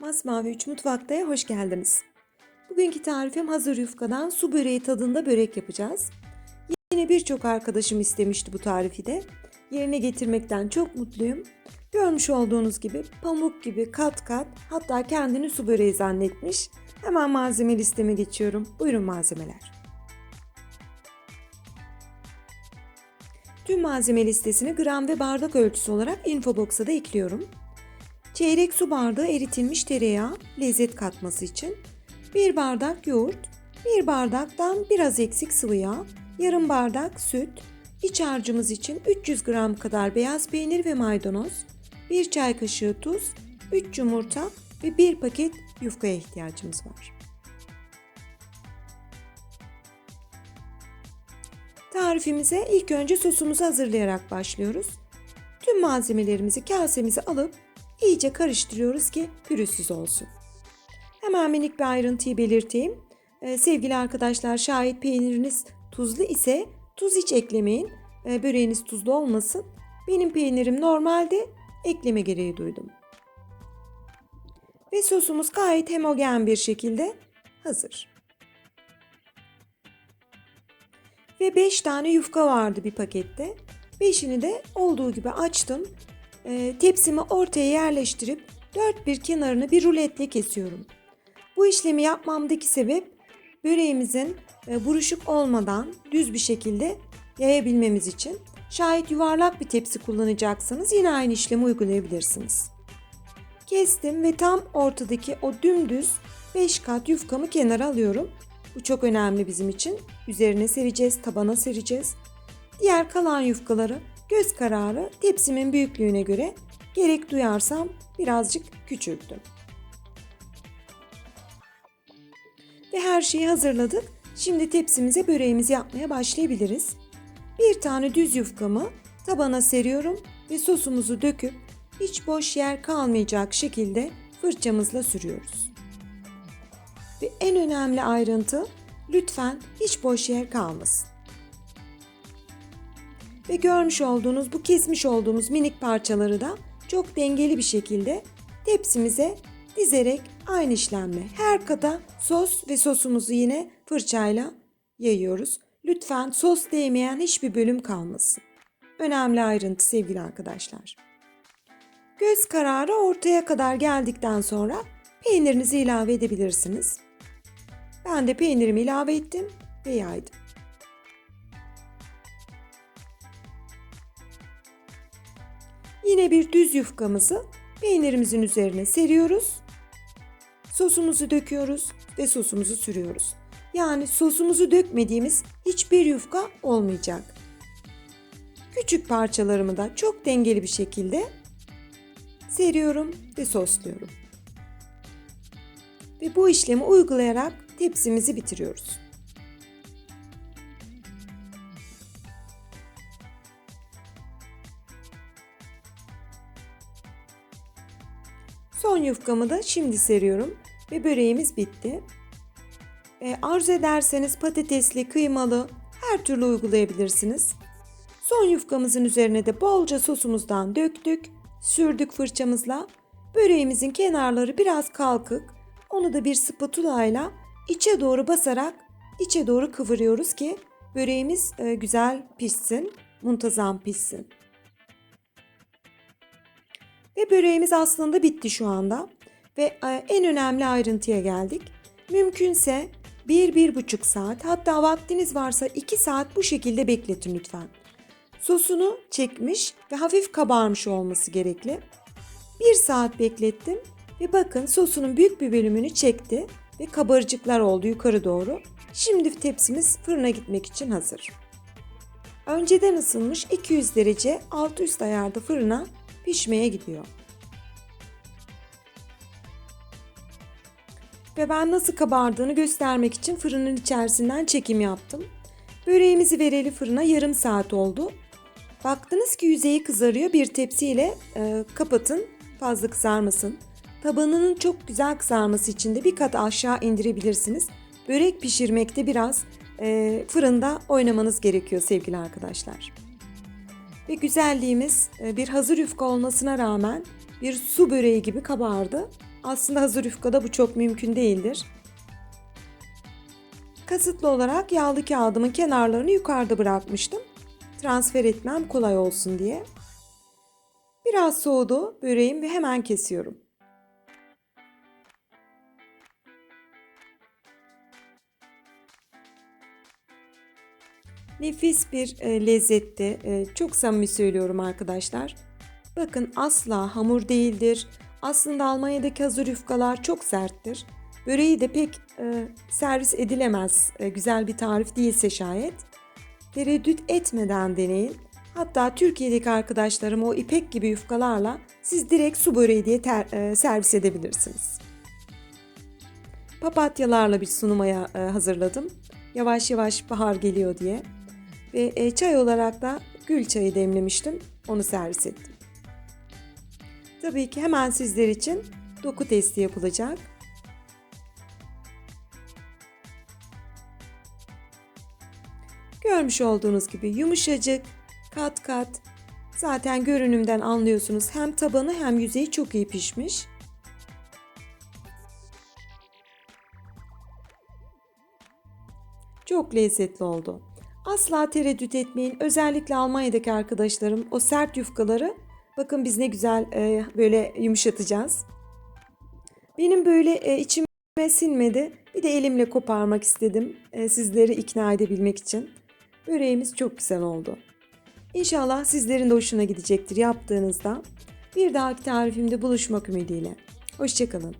Masmavi 3 Mutfakta'ya hoş geldiniz. Bugünkü tarifim hazır yufkadan su böreği tadında börek yapacağız. Yine birçok arkadaşım istemişti bu tarifi de. Yerine getirmekten çok mutluyum. Görmüş olduğunuz gibi pamuk gibi kat kat hatta kendini su böreği zannetmiş. Hemen malzeme listeme geçiyorum. Buyurun malzemeler. Tüm malzeme listesini gram ve bardak ölçüsü olarak infobox'a da ekliyorum. Çeyrek su bardağı eritilmiş tereyağı lezzet katması için. 1 bardak yoğurt, 1 bardaktan biraz eksik sıvı yağ, yarım bardak süt, iç harcımız için 300 gram kadar beyaz peynir ve maydanoz, 1 çay kaşığı tuz, 3 yumurta ve 1 paket yufkaya ihtiyacımız var. Tarifimize ilk önce sosumuzu hazırlayarak başlıyoruz. Tüm malzemelerimizi kasemize alıp iyice karıştırıyoruz ki pürüzsüz olsun. Hemen minik bir ayrıntıyı belirteyim. Ee, sevgili arkadaşlar şayet peyniriniz tuzlu ise tuz hiç eklemeyin. Ee, böreğiniz tuzlu olmasın. Benim peynirim normalde ekleme gereği duydum. Ve sosumuz gayet homogen bir şekilde hazır. Ve 5 tane yufka vardı bir pakette. 5'ini de olduğu gibi açtım. E, tepsimi ortaya yerleştirip dört bir kenarını bir ruletle kesiyorum. Bu işlemi yapmamdaki sebep böreğimizin e, buruşuk olmadan düz bir şekilde yayabilmemiz için. Şayet yuvarlak bir tepsi kullanacaksanız yine aynı işlemi uygulayabilirsiniz. Kestim ve tam ortadaki o dümdüz 5 kat yufkamı kenara alıyorum. Bu çok önemli bizim için. Üzerine sereceğiz, tabana sereceğiz. Diğer kalan yufkaları göz kararı tepsimin büyüklüğüne göre gerek duyarsam birazcık küçülttüm. Ve her şeyi hazırladık. Şimdi tepsimize böreğimizi yapmaya başlayabiliriz. Bir tane düz yufkamı tabana seriyorum ve sosumuzu döküp hiç boş yer kalmayacak şekilde fırçamızla sürüyoruz. Ve en önemli ayrıntı lütfen hiç boş yer kalmasın. Ve görmüş olduğunuz bu kesmiş olduğumuz minik parçaları da çok dengeli bir şekilde tepsimize dizerek aynı işlemle her kata sos ve sosumuzu yine fırçayla yayıyoruz. Lütfen sos değmeyen hiçbir bölüm kalmasın. Önemli ayrıntı sevgili arkadaşlar. Göz kararı ortaya kadar geldikten sonra peynirinizi ilave edebilirsiniz. Ben de peynirimi ilave ettim ve yaydım. Yine bir düz yufkamızı peynirimizin üzerine seriyoruz. Sosumuzu döküyoruz ve sosumuzu sürüyoruz. Yani sosumuzu dökmediğimiz hiçbir yufka olmayacak. Küçük parçalarımı da çok dengeli bir şekilde seriyorum ve sosluyorum. Ve bu işlemi uygulayarak tepsimizi bitiriyoruz. Son yufkamı da şimdi seriyorum ve böreğimiz bitti. E, arzu ederseniz patatesli, kıymalı her türlü uygulayabilirsiniz. Son yufkamızın üzerine de bolca sosumuzdan döktük, sürdük fırçamızla. Böreğimizin kenarları biraz kalkık. Onu da bir spatula ile içe doğru basarak içe doğru kıvırıyoruz ki böreğimiz e, güzel pişsin, muntazam pişsin. Ve böreğimiz aslında bitti şu anda. Ve e, en önemli ayrıntıya geldik. Mümkünse 1-1,5 saat hatta vaktiniz varsa 2 saat bu şekilde bekletin lütfen. Sosunu çekmiş ve hafif kabarmış olması gerekli. 1 saat beklettim ve bakın sosunun büyük bir bölümünü çekti ve kabarcıklar oldu yukarı doğru. Şimdi tepsimiz fırına gitmek için hazır. Önceden ısınmış 200 derece alt üst ayarda fırına pişmeye gidiyor. Ve ben nasıl kabardığını göstermek için fırının içerisinden çekim yaptım. Böreğimizi vereli fırına yarım saat oldu. Baktınız ki yüzeyi kızarıyor bir tepsiyle e, kapatın fazla kızarmasın. Tabanının çok güzel kızarması için de bir kat aşağı indirebilirsiniz. Börek pişirmekte biraz e, fırında oynamanız gerekiyor sevgili arkadaşlar. Ve güzelliğimiz e, bir hazır yufka olmasına rağmen bir su böreği gibi kabardı. aslında hazır yufkada bu çok mümkün değildir. Kasıtlı olarak yağlı kağıdımın kenarlarını yukarıda bırakmıştım. Transfer etmem kolay olsun diye. Biraz soğudu böreğim ve hemen kesiyorum. Nefis bir e, lezzette. Çok samimi söylüyorum arkadaşlar. Bakın asla hamur değildir. Aslında Almanya'daki hazır yufkalar çok serttir. Böreği de pek e, servis edilemez. E, güzel bir tarif değilse şayet. Tereddüt etmeden deneyin. Hatta Türkiye'deki arkadaşlarım o ipek gibi yufkalarla siz direkt su böreği diye ter- e, servis edebilirsiniz. Papatyalarla bir sunumaya e, hazırladım. Yavaş yavaş bahar geliyor diye. Ve e, çay olarak da gül çayı demlemiştim. Onu servis ettim. Tabii ki hemen sizler için doku testi yapılacak. Görmüş olduğunuz gibi yumuşacık, kat kat. Zaten görünümden anlıyorsunuz hem tabanı hem yüzeyi çok iyi pişmiş. Çok lezzetli oldu. Asla tereddüt etmeyin. Özellikle Almanya'daki arkadaşlarım o sert yufkaları bakın biz ne güzel e, böyle yumuşatacağız. Benim böyle e, içime sinmedi. Bir de elimle koparmak istedim e, sizleri ikna edebilmek için. Böreğimiz çok güzel oldu. İnşallah sizlerin de hoşuna gidecektir yaptığınızda. Bir dahaki tarifimde buluşmak ümidiyle. Hoşçakalın.